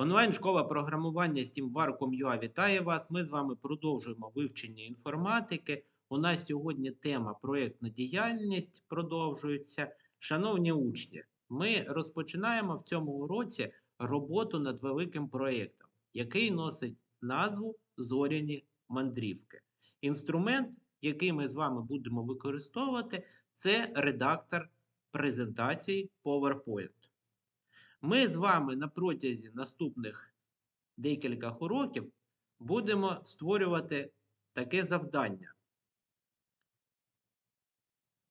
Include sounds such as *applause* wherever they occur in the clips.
Онлайн-школа програмування SteamWar.com.ua вітає вас. Ми з вами продовжуємо вивчення інформатики. У нас сьогодні тема проєктна діяльність продовжується. Шановні учні, ми розпочинаємо в цьому уроці роботу над великим проєктом, який носить назву Зоряні мандрівки. Інструмент, який ми з вами будемо використовувати, це редактор презентації PowerPoint. Ми з вами на протязі наступних декількох уроків будемо створювати таке завдання.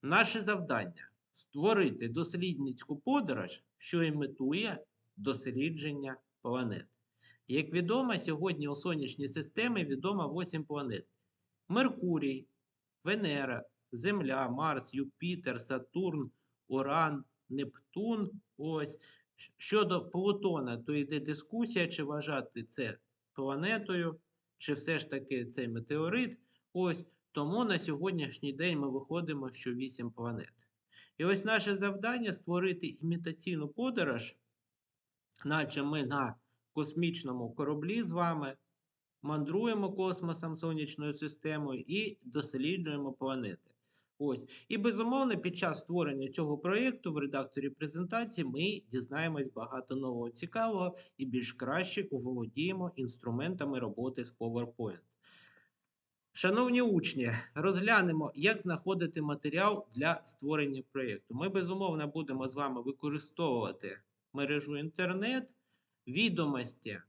Наше завдання створити дослідницьку подорож, що імітує дослідження планет. Як відомо, сьогодні у сонячній системі відомо 8 планет: Меркурій, Венера, Земля, Марс, Юпітер, Сатурн, Уран, Нептун. Ось. Щодо Плутона, то йде дискусія, чи вважати це планетою, чи все ж таки це метеорит. Ось тому на сьогоднішній день ми виходимо, що 8 планет. І ось наше завдання створити імітаційну подорож, наче ми на космічному кораблі з вами мандруємо космосом сонячною системою і досліджуємо планети. Ось. І безумовно, під час створення цього проєкту в редакторі презентації ми дізнаємось багато нового цікавого і більш краще оволодіємо інструментами роботи з PowerPoint. Шановні учні, розглянемо, як знаходити матеріал для створення проєкту. Ми безумовно будемо з вами використовувати мережу інтернет, відомості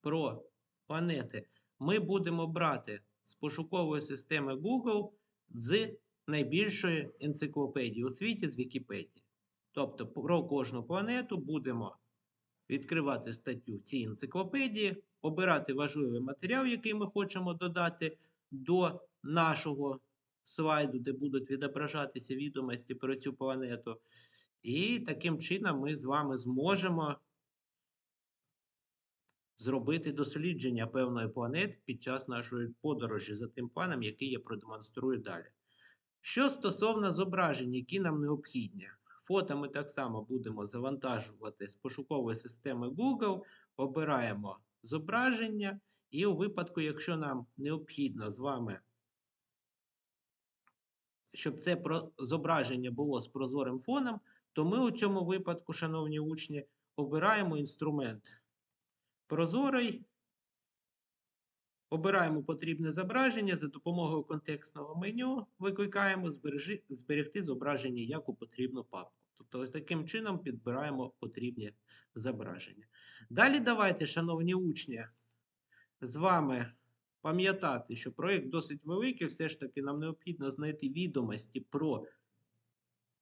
про планети. Ми будемо брати з пошукової системи Google з найбільшої енциклопедії у світі з Вікіпедії. Тобто про кожну планету будемо відкривати статтю в цій енциклопедії, обирати важливий матеріал, який ми хочемо додати до нашого слайду, де будуть відображатися відомості про цю планету. І таким чином ми з вами зможемо зробити дослідження певної планети під час нашої подорожі за тим планом, який я продемонструю далі. Що стосовно зображень, які нам необхідні, фото ми так само будемо завантажувати з пошукової системи Google, обираємо зображення, і у випадку, якщо нам необхідно з вами, щоб це зображення було з прозорим фоном, то ми у цьому випадку, шановні учні, обираємо інструмент прозорий. Обираємо потрібне зображення за допомогою контекстного меню, викликаємо збережи, зберегти зображення як у потрібну папку. Тобто, ось таким чином підбираємо потрібні зображення. Далі давайте, шановні учні, з вами пам'ятати, що проєкт досить великий, все ж таки нам необхідно знайти відомості про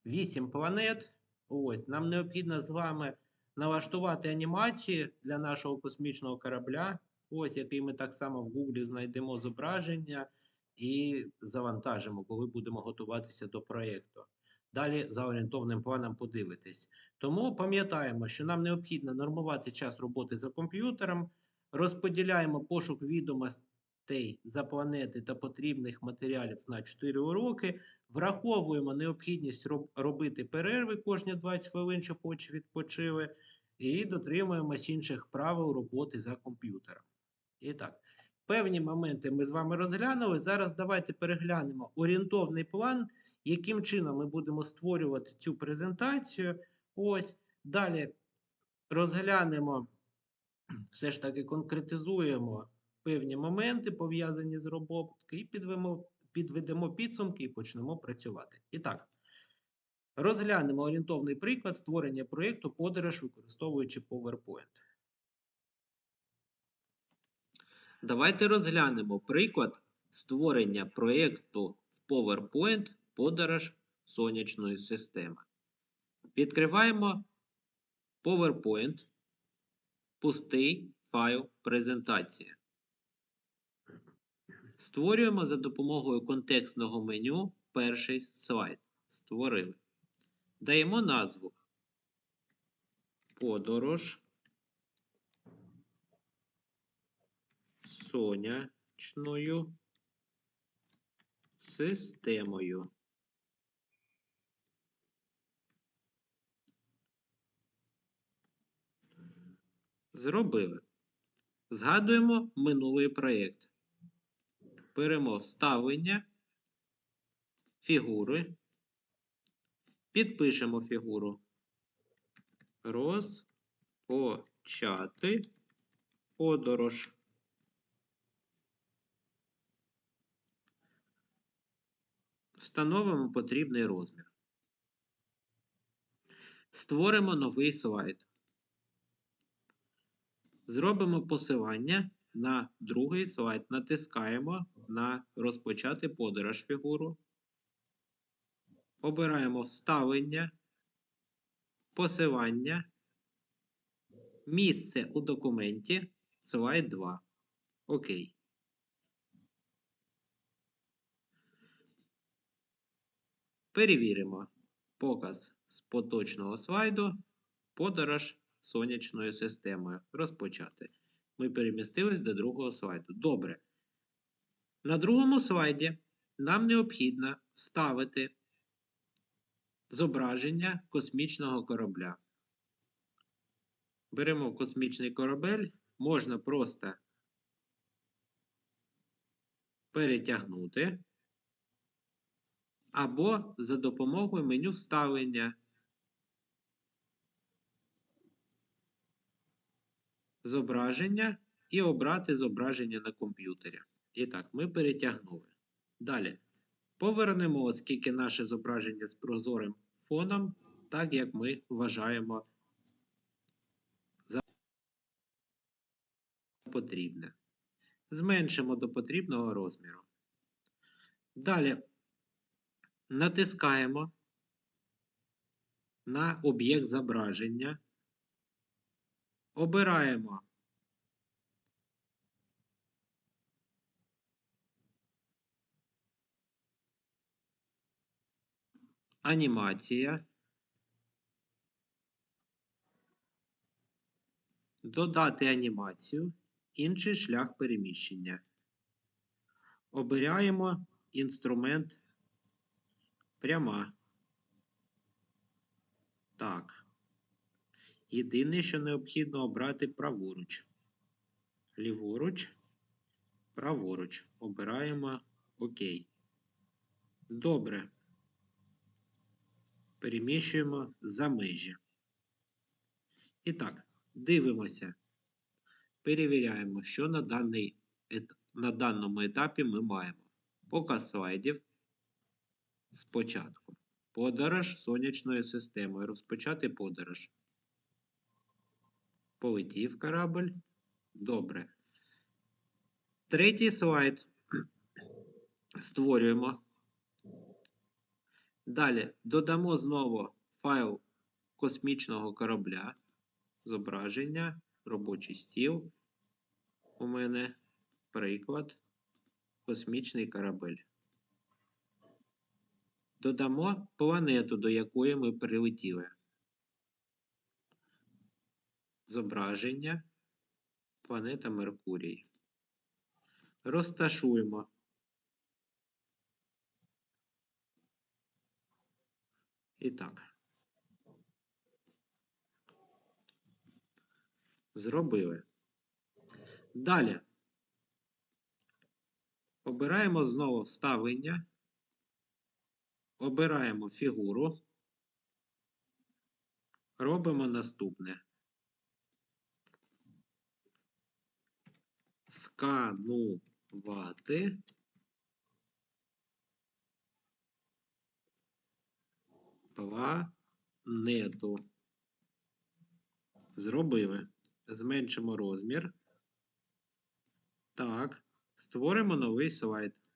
8 планет. Ось, Нам необхідно з вами налаштувати анімації для нашого космічного корабля. Ось який ми так само в Google знайдемо зображення і завантажимо, коли будемо готуватися до проєкту. Далі за орієнтовним планом подивитись. Тому пам'ятаємо, що нам необхідно нормувати час роботи за комп'ютером, розподіляємо пошук відомостей за планети та потрібних матеріалів на 4 уроки, враховуємо необхідність робити перерви кожні 20 хвилин, щоб очі відпочили, і дотримуємось інших правил роботи за комп'ютером. І так, певні моменти ми з вами розглянули. Зараз давайте переглянемо орієнтовний план, яким чином ми будемо створювати цю презентацію. Ось. Далі розглянемо, все ж таки конкретизуємо певні моменти, пов'язані з роботою, і підведемо, підведемо підсумки і почнемо працювати. І так, розглянемо орієнтовний приклад створення проєкту подорож, використовуючи PowerPoint. Давайте розглянемо приклад створення проєкту в PowerPoint подорож сонячної системи. Відкриваємо PowerPoint, пустий файл презентація. Створюємо за допомогою контекстного меню перший слайд. Створили. Даємо назву Подорож. Сонячною системою. Зробили. Згадуємо минулий проєкт. Беремо вставлення, фігури, підпишемо фігуру. Розпочати подорож. Встановимо потрібний розмір. Створимо новий слайд. Зробимо посилання на другий слайд. Натискаємо на розпочати подорож фігуру. Обираємо вставлення, посилання, місце у документі, слайд 2. Окей. Перевіримо показ з поточного слайду, подорож сонячною системою. Розпочати. Ми перемістились до другого слайду. Добре. На другому слайді нам необхідно вставити зображення космічного корабля. Беремо космічний корабель, можна просто перетягнути або за допомогою меню вставлення зображення і обрати зображення на комп'ютері. І так, ми перетягнули. Далі. Повернемо, оскільки наше зображення з прозорим фоном, так як ми вважаємо за потрібне. Зменшимо до потрібного розміру. Далі натискаємо на об'єкт зображення. Обираємо анімація. Додати анімацію. Інший шлях переміщення. Обираємо інструмент пряма. Так. Єдине, що необхідно обрати праворуч. Ліворуч, праворуч. Обираємо ОК. Добре. Переміщуємо за межі. І так, дивимося. Перевіряємо, що на, даний, на даному етапі ми маємо. Показ слайдів. Спочатку. Подорож сонячною системою. Розпочати подорож. Полетів корабль. Добре. Третій слайд. Створюємо. Далі додамо знову файл космічного корабля. Зображення, робочий стіл. У мене приклад. Космічний корабель. Додамо планету, до якої ми прилетіли. Зображення. Планета Меркурій. Розташуємо. І так. Зробили. Далі. Обираємо знову вставлення. Обираємо фігуру. Робимо наступне. Сканувати. Планету. Зробили. Зменшимо розмір. Так. Створимо новий слайд.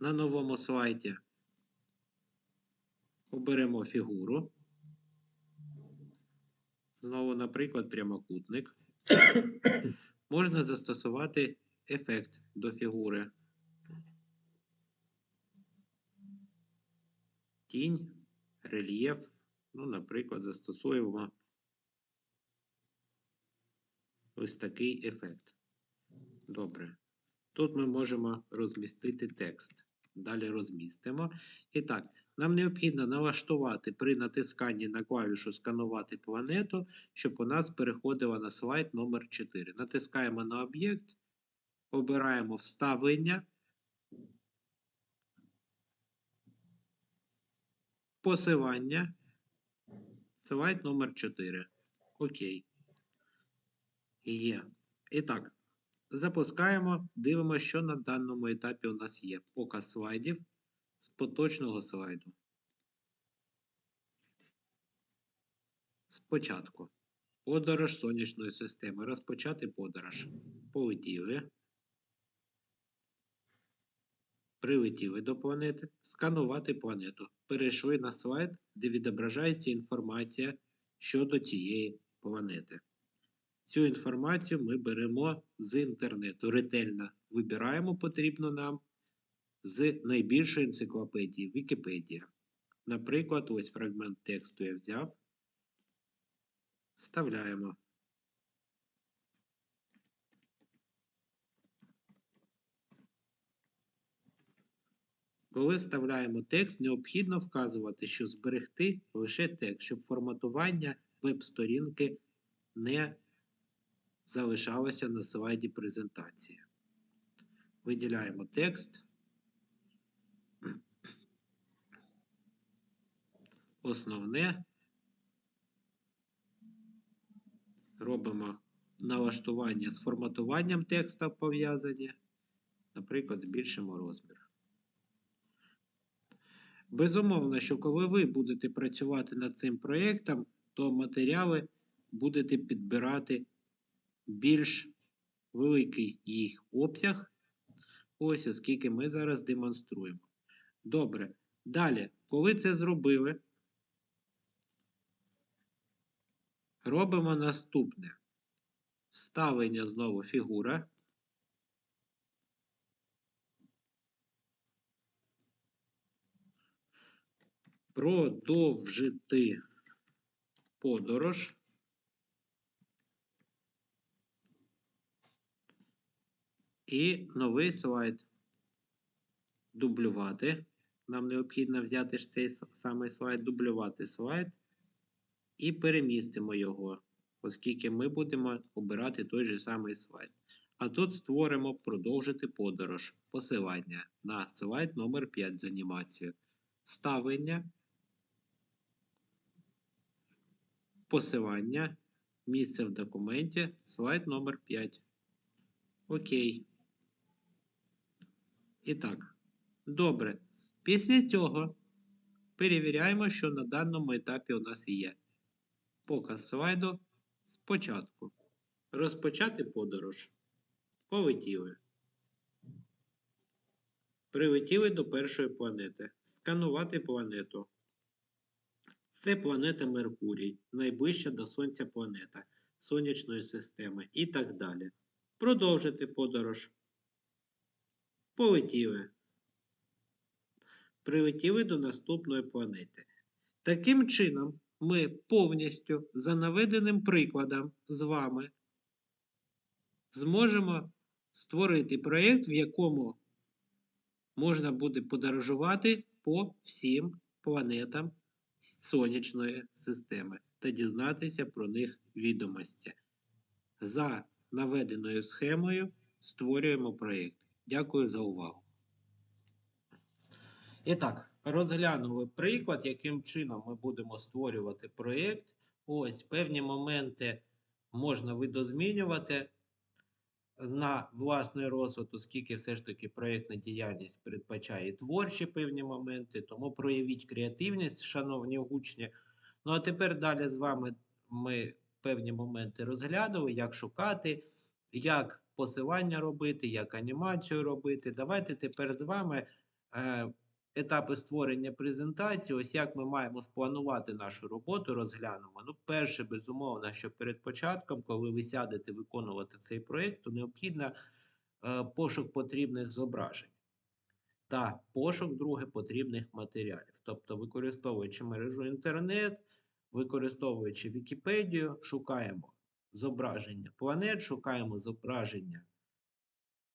На новому слайді оберемо фігуру. Знову, наприклад, прямокутник. *coughs* Можна застосувати ефект до фігури. Тінь, рельєф. Ну, наприклад, застосуємо ось такий ефект. Добре. Тут ми можемо розмістити текст. Далі розмістимо. І так, Нам необхідно налаштувати при натисканні на клавішу Сканувати планету, щоб у нас переходила на слайд номер 4. Натискаємо на об'єкт, обираємо вставлення, посилання, слайд номер 4. Окей. Є. І так, запускаємо, дивимося, що на даному етапі у нас є. Показ слайдів з поточного слайду. Спочатку. Подорож сонячної системи. Розпочати подорож. Полетіли. Прилетіли до планети. Сканувати планету. Перейшли на слайд, де відображається інформація щодо цієї планети. Цю інформацію ми беремо з інтернету. Ретельно вибираємо потрібно нам з найбільшої енциклопедії Вікіпедія. Наприклад, ось фрагмент тексту я взяв. Вставляємо. Коли вставляємо текст, необхідно вказувати, що зберегти лише текст, щоб форматування веб-сторінки не залишалося на слайді презентації. Виділяємо текст. Основне. Робимо налаштування з форматуванням текста пов'язані. Наприклад, збільшимо розмір. Безумовно, що коли ви будете працювати над цим проєктом, то матеріали будете підбирати більш великий їх обсяг. Ось, оскільки ми зараз демонструємо. Добре. Далі, коли це зробили, робимо наступне. Вставлення знову фігура. Продовжити подорож. І новий слайд. Дублювати. Нам необхідно взяти ж цей самий слайд, дублювати слайд. І перемістимо його, оскільки ми будемо обирати той же самий слайд. А тут створимо продовжити подорож. Посилання на слайд номер 5 з анімацією. Ставлення. Посилання. Місце в документі. Слайд номер 5. Окей. І так, добре. Після цього перевіряємо, що на даному етапі у нас є. Показ слайду спочатку. Розпочати подорож. Полетіли. Прилетіли до першої планети. Сканувати планету. Це планета Меркурій, найближча до Сонця планета Сонячної системи і так далі. Продовжити подорож. Полетіли. Прилетіли до наступної планети. Таким чином, ми повністю за наведеним прикладом з вами зможемо створити проєкт, в якому можна буде подорожувати по всім планетам Сонячної системи та дізнатися про них відомості. За наведеною схемою створюємо проєкт. Дякую за увагу. І так, розглянули приклад, яким чином ми будемо створювати проєкт. Ось певні моменти можна видозмінювати на власний розсуд, оскільки все ж таки проєктна діяльність передбачає творчі певні моменти, тому проявіть креативність, шановні учні. Ну а тепер далі з вами ми певні моменти розглядали, як шукати, як посилання робити, як анімацію робити. Давайте тепер з вами е, етапи створення презентації, ось як ми маємо спланувати нашу роботу, розглянемо. Ну, перше, безумовно, що перед початком, коли ви сядете виконувати цей проєкт, то необхідно е, пошук потрібних зображень. Та пошук, друге, потрібних матеріалів. Тобто, використовуючи мережу інтернет, використовуючи Вікіпедію, шукаємо зображення планет, шукаємо зображення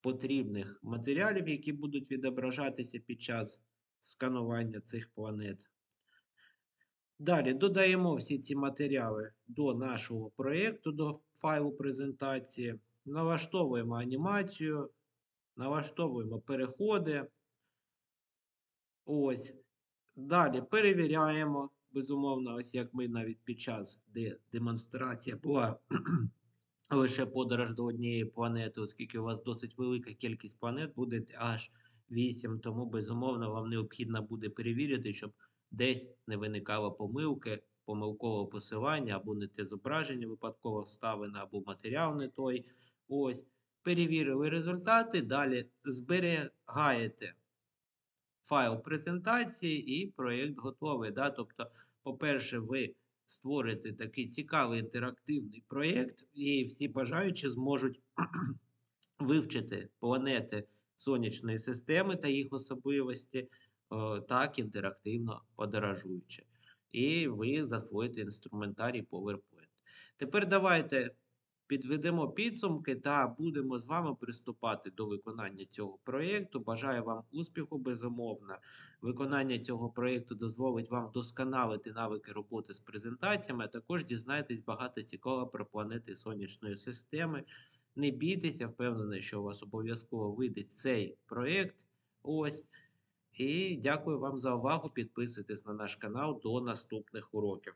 потрібних матеріалів, які будуть відображатися під час сканування цих планет. Далі додаємо всі ці матеріали до нашого проєкту, до файлу презентації, налаштовуємо анімацію, налаштовуємо переходи. Ось. Далі перевіряємо. Безумовно, ось як ми навіть під час, де демонстрація була *clears throat* лише подорож до однієї планети, оскільки у вас досить велика кількість планет, буде аж 8, тому безумовно вам необхідно буде перевірити, щоб десь не виникало помилки, помилкового посилання, або не те зображення випадково вставлене, або матеріал не той. Ось. Перевірили результати, далі зберігаєте файл презентації і проєкт готовий. Да? Тобто, по-перше, ви створите такий цікавий інтерактивний проєкт, і всі бажаючі зможуть *clears throat* вивчити планети Сонячної системи та їх особливості, о, так інтерактивно подорожуючи. І ви засвоїте інструментарій PowerPoint. Тепер давайте підведемо підсумки та будемо з вами приступати до виконання цього проєкту. Бажаю вам успіху, безумовно. Виконання цього проєкту дозволить вам вдосконалити навики роботи з презентаціями, а також дізнайтесь багато цікавого про планети Сонячної системи. Не бійтеся, впевнений, що у вас обов'язково вийде цей проєкт. Ось. І дякую вам за увагу. Підписуйтесь на наш канал до наступних уроків.